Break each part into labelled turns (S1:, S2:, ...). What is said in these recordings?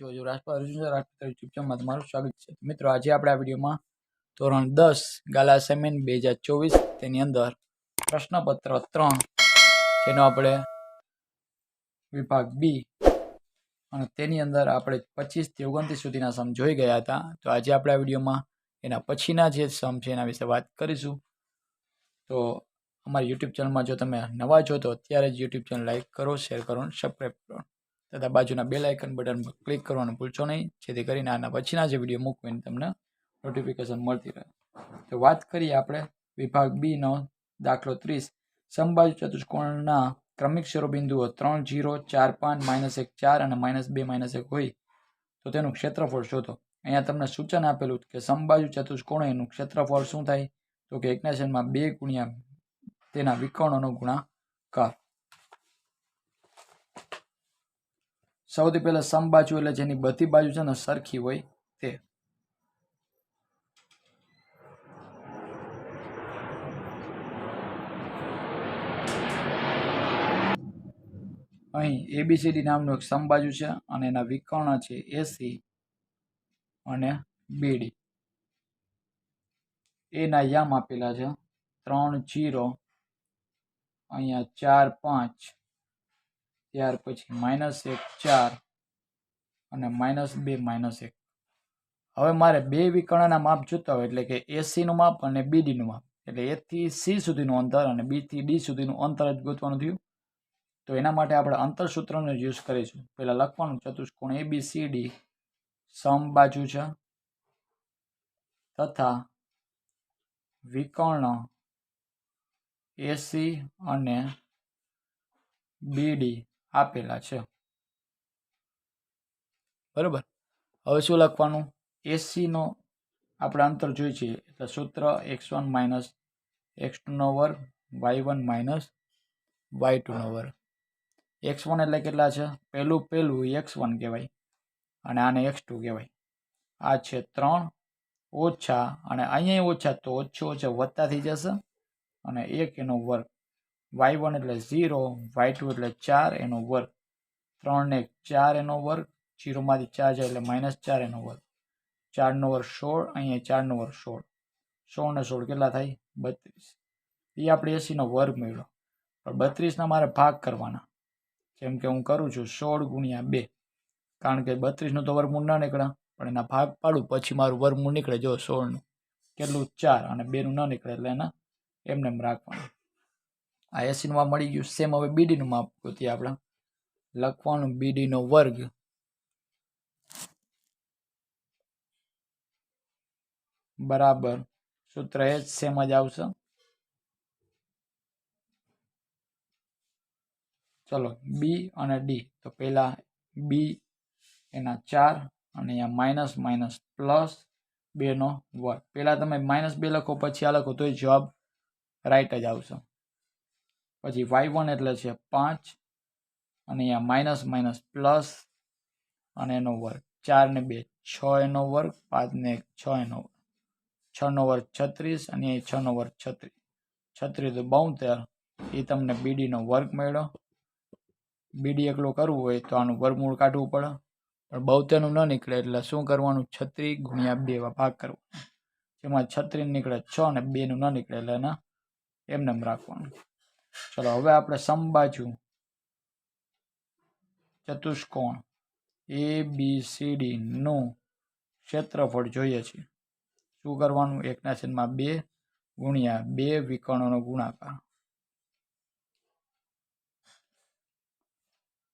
S1: હું જો રાજપાલ અર્જુન રાજપૂત યુટ્યુબ ચેનલમાં તમારું સ્વાગત છે. મિત્રો, આજે આપણે આ વિડીયોમાં ધોરણ દસ, ગાલા સેમેન બે હજાર ચોવીસ, તેની અંદર પ્રશ્નપત્ર ત્રણ, જેનો આપણે વિભાગ બી અને તેની અંદર આપણે પચીસથી ઓગણત્રીસ સુધીના સમ જોઈ ગયા હતા. તો આજે આપણે આ વિડીયોમાં એના પછીના જે સમ છે એના વિશે વાત કરીશું. તો અમારી યુટ્યુબ ચેનલમાં જો તમે નવા છો, તો અત્યારે જ યુટ્યુબ ચેનલ લાઈક કરો શેર કરો અને સબસ્ક્રાઈબ કરો. તથા બાજુના બેલ આઇકન બટન પર ક્લિક કરવાનું ભૂલશો નહીં, જેથી કરીને આના પછીના જે વીડિયો મૂકવીને તમને નોટિફિકેશન મળતી રહે. તો વાત કરીએ આપણે વિભાગ બીનો દાખલો ત્રીસ. સમબાજુ ચતુષ્કોણના ક્રમિક શિરોબિંદુઓ ત્રણ, જીરો, ચાર, પાંચ, માઇનસ એક, ચાર અને માઇનસ બે, માઇનસ એક હોય તો તેનું ક્ષેત્રફળ શોધો. અહીંયા તમને સૂચન આપેલું કે સમબાજુ ચતુષ્કોણ એનું ક્ષેત્રફળ શું થાય? તો કે એકના છેદમાં બે ગુણ્યા તેના વિકર્ણોનો ગુણાકાર. સૌથી પહેલા સમબાજુ એટલે જેની બધી બાજુ છે ને સરખી હોય તે. અહીં એબીસીડી નામનું એક સમબાજુ છે અને એના વિકર્ણ છે એસી અને બીડી એના યામ આપેલા છે ત્રણ, જીરો, અહીંયા ચાર, પાંચ. ત્યાર પછી માઇનસ એક, ચાર અને માઇનસ બે, માઇનસ એક. હવે મારે બે વિકર્ણના માપ જોતા હોય એટલે કે એસીનું માપ અને બીડીનું માપ. એટલે એથી સી સુધીનું અંતર અને બીથી ડી સુધીનું અંતર જ ગોતવાનું થયું. તો એના માટે આપણે અંતરસૂત્રનો યુઝ કરીશું. પહેલાં લખવાનું, ચતુષ્કોણ એ બી સી ડી સમબાજુ છે. તથા વિકર્ણ એસી અને બીડી આપેલા છે. બરાબર? હવે શું લખવાનું? એસીનો આપણે અંતર જોઈએ છીએ. એટલે સૂત્ર એક્સ વન માઇનસ એક્સ ટુનો વર્ગ વાય વન માઇનસ વાય ટુનો વર્ગ એક્સ વન એટલે કેટલા છે? પહેલું પહેલું એક્સ વન કહેવાય અને આને એક્સ ટુ કહેવાય. આ છે ત્રણ ઓછા અને અહીંયા ઓછા તો ઓછો ઓછા વધતા થઈ જશે અને એક એનો વર્ગ વાય વન એટલે ઝીરો વાય ટુ એટલે ચાર, એનો વર્ગ. ત્રણ ને ચાર એનો વર્ગ જીરોમાંથી ચાર જાય એટલે માઇનસ ચાર એનો વર્ગ. ચારનો વર્ગ સોળ, અહીંયા ચારનો વર્ગ સોળ. સોળ ને સોળ કેટલા થાય? બત્રીસ. એ આપણે એસીનો વર્ગ મેળવ્યો. પણ બત્રીસના મારે ભાગ કરવાના. જેમ કે હું કરું છું સોળ ગુણ્યા બે. કારણ કે બત્રીસનું તો વર્ગમૂળ ના નીકળે, પણ એના ભાગ પાડું, પછી મારું વર્ગમૂળ નીકળે. જો સોળનું. કેટલું? ચાર. અને બેનું ન નીકળે એટલે એના એમને એમ રાખવાનું. આ એસીનું માપ મળી ગયું. સેમ હવે બીડીનું માપ ગોતીએ આપણે. લખવાનું બીડીનો વર્ગ. બરાબર. સૂત્ર એ જ સેમ જ આવશે. ચલો બી અને ડી તો પહેલાં બી એના ચાર અને અહીંયા માઇનસ માઇનસ પ્લસ બેનો વર્ગ. પહેલાં તમે માઇનસ બે લખો, પછી આ લખો, તો એ જવાબ રાઈટ જ આવશે. પછી વાય વન એટલે છે પાંચ, અને અહીંયા માઇનસ માઇનસ પ્લસ અને એનો વર્ગ ચાર ને બે, છ એનો વર્ગ, પાંચ ને એક, છ એનો વર્ગ છનો વર્ગ છત્રીસ, અને અહીં છનો વર્ગ છત્રીસ. છત્રીસ તો બોતેર, એ તમને બીડીનો વર્ગ મળ્યો. બીડી એકલો કરવું હોય તો આનું વર્ગમૂળ કાઢવું પડે. પણ બોતેરનું ન નીકળે એટલે શું કરવાનું? છત્રીસ ગુણ્યા બે ભાગ કરવો. જેમાં છત્રીસ નીકળે છ અને બેનું ન નીકળે એટલે એના એમને એમ રાખવાનું. ચલો, હવે આપણે સમબાજુ ચતુષ્કોણ. એ બી સી ડી નું ક્ષેત્રફળ જોઈએ છે. શું કરવાનું? એકના છેદમાં બે ગુણ્યા બે વિકર્ણોનો ગુણાકાર.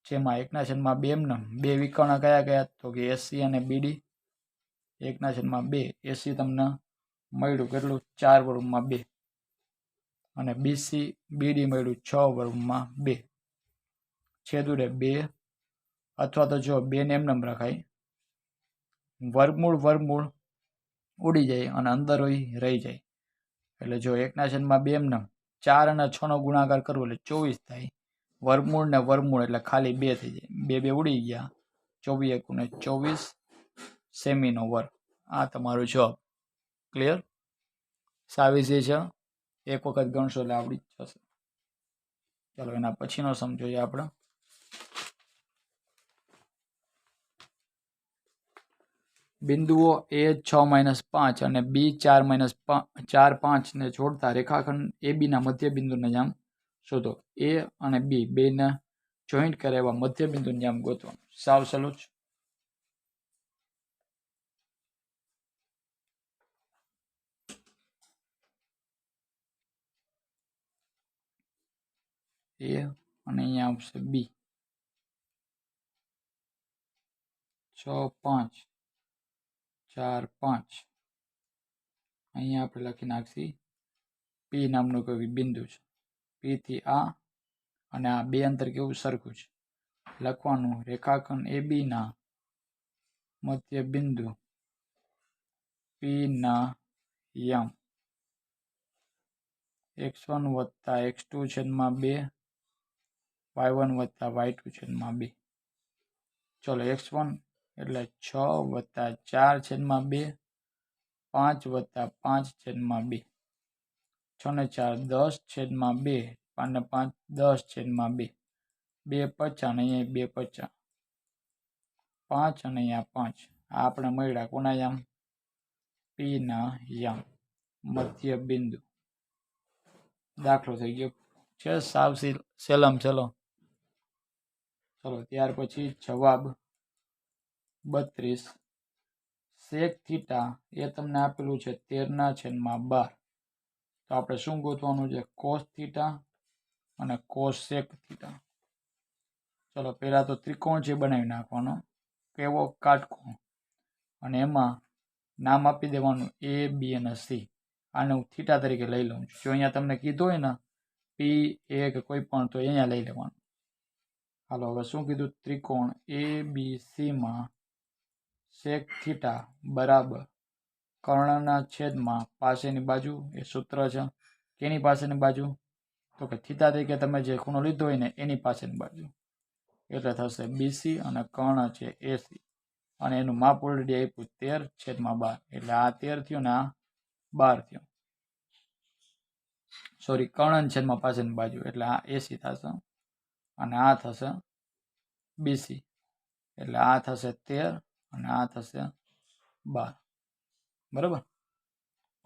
S1: જેમાં એકના છેદમાં બે એમને, બે વિકર્ણ કયા કયા? તો કે એસી અને બીડી એકના છેદમાં બે. એસી તમને મળ્યું કેટલું? ચાર વડુમાં બે. અને બીસી બીડી મળ્યું છ વર્ગમાં બે. છેદુડે બે, અથવા તો જો બે ને એમને રખાય, વર્ગમૂળ વર્ગમૂળ ઉડી જાય અને અંદર હોય, રહી જાય. એટલે જો એકના છેદમાં બે એમ નમ, ચાર અને છનો ગુણાકાર કરવો એટલે ચોવીસ થાય. વર્ગમૂળ ને વર્ગમૂળ એટલે ખાલી બે થઈ જાય. બે બે ઉડી ગયા. ચોવીસ એકુને ચોવીસ, સેમીનો વર્ગ. આ તમારો જવાબ. ક્લિયર સાવીસ છે. એક વખત ગણશો એટલે આવડી જ જશે. ચાલો, એના પછીનો સમજોઈએ આપણે. બિંદુઓ એ છ માઇનસ પાંચ અને બી ચાર માઇનસ ચાર પાંચને જોડતા રેખાખંડ એ બીના મધ્ય બિંદુને જામ શોધો. એ અને બી બેને જોઈન્ટ કરે એવા મધ્ય બિંદુને જામ ગોતવાનું. સાવ સહેલું એ અને અહીંયા આવશે બી. છ, પાંચ. ચાર, પાંચ. અહીંયા આપણે લખી નાખશી. પી નામનું કોઈ બિંદુ છે. પીથી આ અને આ બે અંતર કેવું સરખું છે. લખવાનું રેખાખંડ એ બીના મધ્ય બિંદુ પી ના યમ. એક્સ વન વત્તા એક્સ ટુ છેદમાં બે વાય વન વત્તા વાય છેદમાં બે. ચલો, એક્સ વન એટલે છ વત્તા ચાર છેદમાં બે, પાંચ વત્તા પાંચ છેદમાં બે. છ ને ચાર દસ છેદમાં બે અને પાંચ દસ છેદમાં બે. બે પચાસ અને અહીંયા બે પચાસ. પાંચ અને અહીંયા પાંચ. આ આપણે મળ્યા કોના યામ? પીના યામ. મધ્ય બિંદુ દાખલો થઈ ગયો. છે સાવ સેલમ ચલો ચલો ત્યાર પછી જવાબ બત્રીસ. સેક થીટા એ તમને આપેલું છે તેરના છેદમાં બાર. તો આપણે શું ગોતવાનું છે? કોસ થીટા અને કોસ સેક થીટા ચલો, પહેલાં તો ત્રિકોણ છે બનાવી નાખવાનો, કેવો કાટકોણ અને એમાં નામ આપી દેવાનું એ બી અને સી આને હું થીટા તરીકે લઈ લઉં છું. જો અહીંયા તમને કીધું હોય ને પી એ કે કોઈ પણ, તો અહીંયા લઈ લેવાનું. હાલો, હવે શું કીધું? ત્રિકોણ એ બી સીમાં સેક થીટા બરાબર કર્ણના છેદમાં પાસેની બાજુ, એ સૂત્ર છે, કેની પાસેની બાજુ? તો કે થીટા તરીકે તમે જે ખૂણો લીધો હોય ને, એની પાસેની બાજુ. એટલે થશે બીસી અને કર્ણ છે એસી અને એનું માપ ઓલરેડી આપ્યું તેર છેદમાં બાર. એટલે આ તેર થયું ને આ બાર થયું. સોરી કર્ણ છેદમાં પાસેની બાજુ. એટલે આ એસી થશે. અને આ થશે બીસી. એટલે આ થશે તેર અને આ થશે બાર. બરાબર?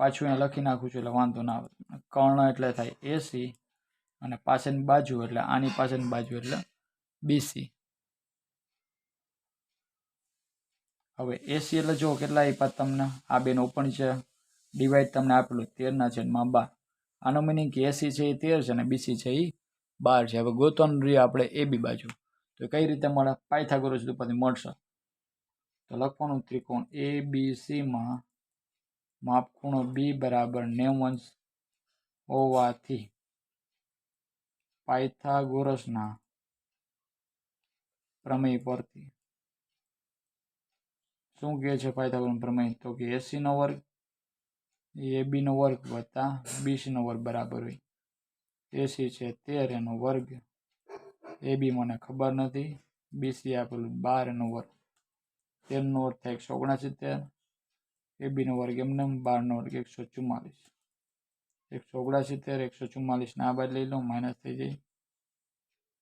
S1: પાછું અહીંયા લખી નાખું છું, એટલે વાંધો ના આવે. કર્ણ એટલે થાય એસી અને પાછળની બાજુ એટલે આની પાછળની બાજુ એટલે બીસી. હવે એસી એટલે જો કેટલા આપ્યા તમને, આ બેનો ઓપન છે ડિવાઈડ તમને આપેલું તેરના છેદમાં બાર. આનો મિનિંગ કે એસી છે એ તેર છે અને બીસી છે એ બાર છે. હવે ગોતવાનું રહીએ આપણે એ બી બાજુ. તો કઈ રીતે મળે? પાયથાગોરસ ઉપરથી મળશે. તો લખવાનું ત્રિકોણ એ બી સીમાં માપખૂણો બી બરાબર નેવંશ હોવાથી પાયથાગોરસના પ્રમેય પરથી. શું કહે છે પાયથાગોરસ પ્રમેય? તો કે એસી નો વર્ગ એ બી નો વર્ગ વત્તા બીસી નો વર્ગ બરાબર હોય. એસી છે તેર એનો વર્ગ. એ બી મને ખબર નથી. બીસી આપેલું બાર એનો વર્ગ. તેરનો વર્ગ થાય એકસો ઓગણસિત્તેર. એ બીનો વર્ગ એમને બારનો વર્ગ એકસો ચુમ્માલીસ. એકસો ઓગણસિત્તેર, એકસો ચુમ્માલીસને આ બાદ લઈ લો માઇનસ થઈ જાય.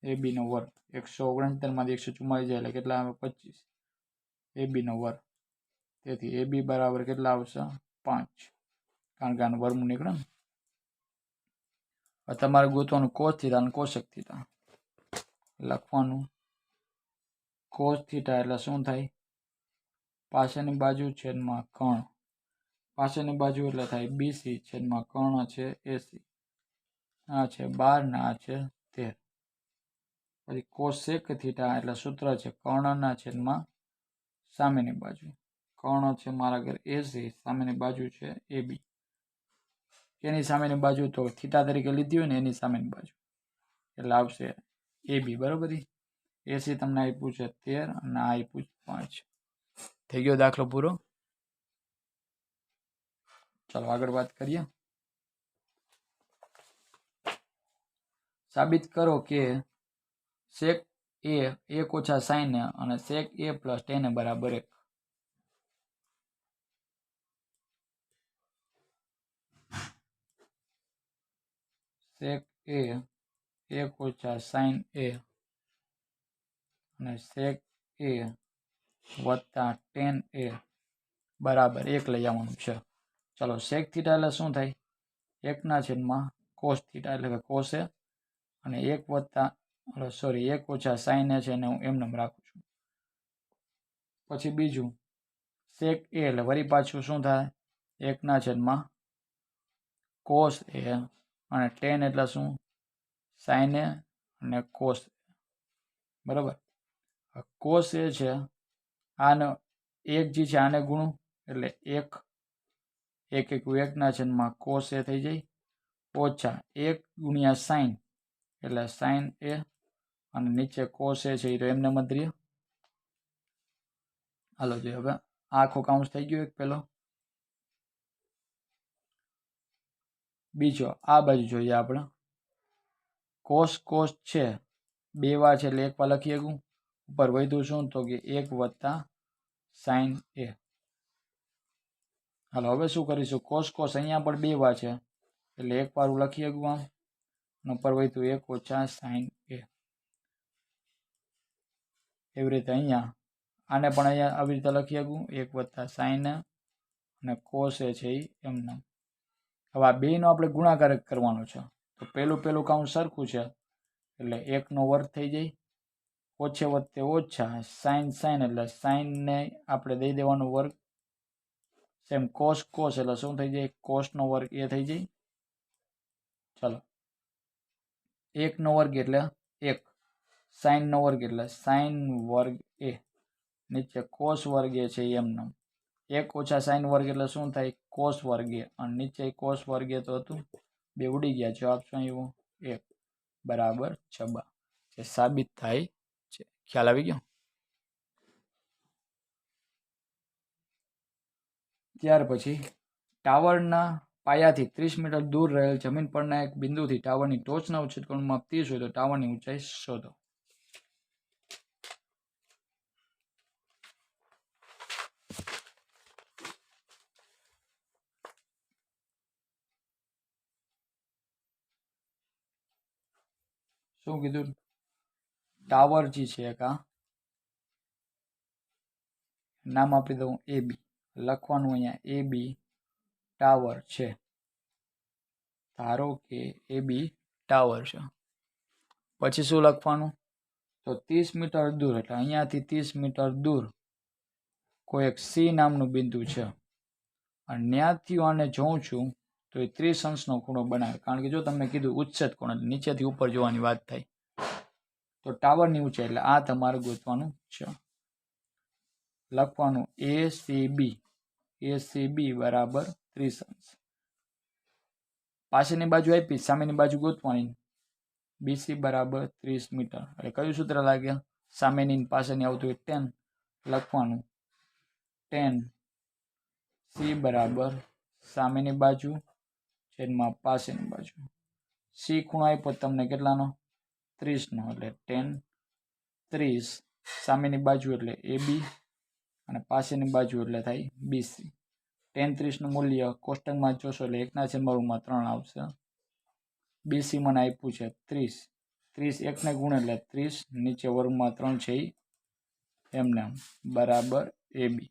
S1: એ બીનો વર્ગ. એકસો ઓગણસિત્તેરમાંથી એકસો ચુમ્માલીસ જાય એટલે કેટલા આવે? પચીસ. એ બીનો વર્ગ. તેથી એ બી બરાબર કેટલા આવશે? પાંચ. કારણ કે આનું વર્ગનું નીકળે ને. તમારે ગોતવાનું કોસ થીટા અને કોશક થીટા લખવાનું કોસ થીટા એટલે શું થાય? પાછળની બાજુ છેદમાં કર્ણ પાછળની બાજુ એટલે થાય બીસી છેદમાં કર્ણ છે એસી આ છે બાર ને આ છે તેર. પછી કોશેક થીટા એટલે સૂત્ર છે કર્ણના છેદમાં સામેની બાજુ. કર્ણ છે મારા ઘર એસી સામેની બાજુ છે એ બી એની સામેની બાજુ તો થીટા તરીકે લીધી હોય ને એની સામેની બાજુ. એટલે આવશે એ બી, બરાબર એસી તમને આપ્યું છે તેર અને આ આપ્યું છે પાંચ. થઈ ગયો દાખલો પૂરો? ચાલો આગળ વાત કરીએ. સાબિત કરો કે સેક એ એક ઓછા સાઈન અને સેક એ પ્લસ ટેન બરાબર એક. સેક એ એક ઓછા સાઈન એ અને સેક એ વત્તા ટેન એ બરાબર, એક લઈ આવવાનું છે. ચલો સેક થીટા એટલે શું થાય? એકના છેદમાં કોસ થીટા એટલે કે કોસે અને એક વત્તા સોરી એક ઓછા સાઇન એ છે એને હું એમને રાખું છું. પછી બીજું સેક એ એટલે વળી પાછું શું થાય? એકના છેદમાં કોસ એ અને ટેન એટલે શું? સાઈને અને કોસ બરાબર? કોસ એ છે, આનો એક જે છે આને ગુણું, એટલે એક એક એક એકના છેદમાં કોસ એ થઈ જાય. ઓછા એક ગુણ્યા સાઈન, એટલે સાઈન એ અને નીચે કોસ એ છે એ તો એમને મત હાલો જોઈએ હવે. આખો કાઉન્સ થઈ ગયો એક પેલો બીજો, આ બાજુ જોઈએ આપણે. કોસ કોસ છે. બે વાર છે એટલે એક વાર લખી શકું? ઉપર વધ્યું શું? તો કે એક વત્તા સાઈન એ. હાલો, હવે શું કરીશું? કોસ કોસ અહીંયા પણ બે વાર છે. એટલે એક વાર હું લખી શકું આમ? અને ઉપર વધ્યું એક ઓછા સાઈન એ. એવી રીતે અહીંયા. આને પણ અહીંયા આવી રીતે લખી શકું? એક વત્તા સાઈન અને કોસ એ છે એ એમને. હવે આ બેનો આપણે ગુણાકાર કરવાનો છે. તો પહેલું પહેલું કાઉન્ટ સરખું છે. એટલે એકનો વર્ગ થઈ જાય. ઓછે વધતે ઓછા સાઇન સાઇન એટલે સાઇનને આપણે દઈ દેવાનો વર્ગ. સેમ કોસ કોસ એટલે શું થઈ જાય? કોસનો વર્ગ એ થઈ જાય. ચાલો. એકનો વર્ગ એટલે એક. સાઇનનો વર્ગ એટલે સાઇન વર્ગ એ. નીચે કોસ વર્ગ એ છે એમનો. એક ઓછા સાઈન વર્ગ એટલે શું થાય? કોસ વર્ગે અને નીચે કોસ વર્ગે તો હતું? બે ઉડી ગયા. જવાબ શું આવ્યો? એક. બરાબર. છબા. જે સાબિત થાય છે. ખ્યાલ આવી ગયો? ત્યાર પછી ટાવરના પાયાથી ત્રીસ મીટર દૂર રહેલ જમીન પરના એક બિંદુથી ટાવરની ટોચના ઉચ્ચેદ તીસ હોય તો ટાવરની ઊંચાઈ શોધો શું કીધું? ટાવર જે છે એક આ નામ આપી દઉં, એ બી. લખવાનું અહીંયા, એ બી ટાવર છે. ધારો કે એ બી ટાવર છે. પછી શું લખવાનું? તો ત્રીસ મીટર દૂર, એટલે અહીંયાથી ત્રીસ મીટર દૂર કોઈ એક સી નામનું બિંદુ છે. અને ત્યાંથી આને જોઉં છું તો એ ત્રીસ અંશનો ખૂણો બનાવે. કારણ કે જો તમને કીધું ઉચ્છેદ કોણ એટલે નીચેથી ઉપર જોવાની વાત થાય. તો ટાવરની ઊંચાઈ એટલે આ તમારે ગોતવાનું છે. લખવાનું A C B A C B બરાબર ત્રીસ અંશ પાછળની બાજુ આપી, સામેની બાજુ ગોતવાની. બીસી બરાબર ત્રીસ મીટર. એટલે કયું સૂત્ર લાગે? સામેની પાછળની આવતું હોય ટેન લખવાનું. ટેન સી બરાબર સામેની બાજુ છેદમાં પાસેની બાજુ. સી ખૂણો આપ્યો તમને કેટલાનો? ત્રીસનો એટલે ટેન. ત્રીસ સામેની બાજુ એટલે એ બી અને પાસેની બાજુ એટલે થાય બીસી ટેન ત્રીસનું મૂલ્ય કોષ્ટકમાં જોશો એટલે એકના છેદમાં ત્રણ આવશે. બીસી મને આપ્યું છે ત્રીસ. ત્રીસ એકને ગુણ એટલે ત્રીસ, નીચે વર્ગમાં ત્રણ છે એમને બરાબર એ બી.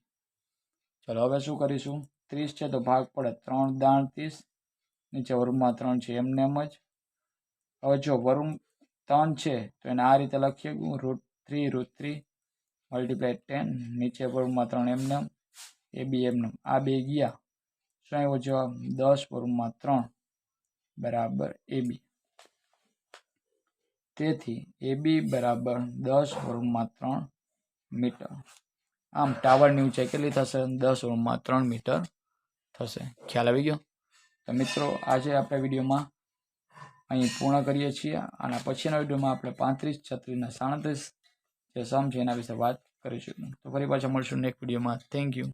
S1: ચલો હવે શું કરીશું? ત્રીસ છે તો ભાગ પડે ત્રણ દાણ ત્રીસ નીચે વર્ગમાં ત્રણ છે, એમને એમ જ. હવે જો વર્ગ ત્રણ છે, તો એને આ રીતે લખીએ. Root three root three multiply ten નીચે વર્ગમાં ત્રણ એમને એ બી એમને આ બે ગયા. શું આવ્યો જવાબ? દસ વર્ગમાં ત્રણ. બરાબર, એ બી. તેથી, એ બી બરાબર દસ વર્ગમાં ત્રણ મીટર. આમ ટાવરની ઊંચાઈ કેટલી થશે? દસ વર્ગમાં ત્રણ મીટર થશે. ખ્યાલ આવી ગયો? તો મિત્રો, આજે આપણે વિડીયોમાં અહીં પૂર્ણ કરીએ છીએ અને પછીના વિડીયોમાં આપણે પાંત્રીસ, છત્રીસ સાડત્રીસ જે સમ છે એના વિશે વાત કરીશું. તો ફરી પાછા મળશું નેક્સ્ટ વિડીયોમાં. Thank you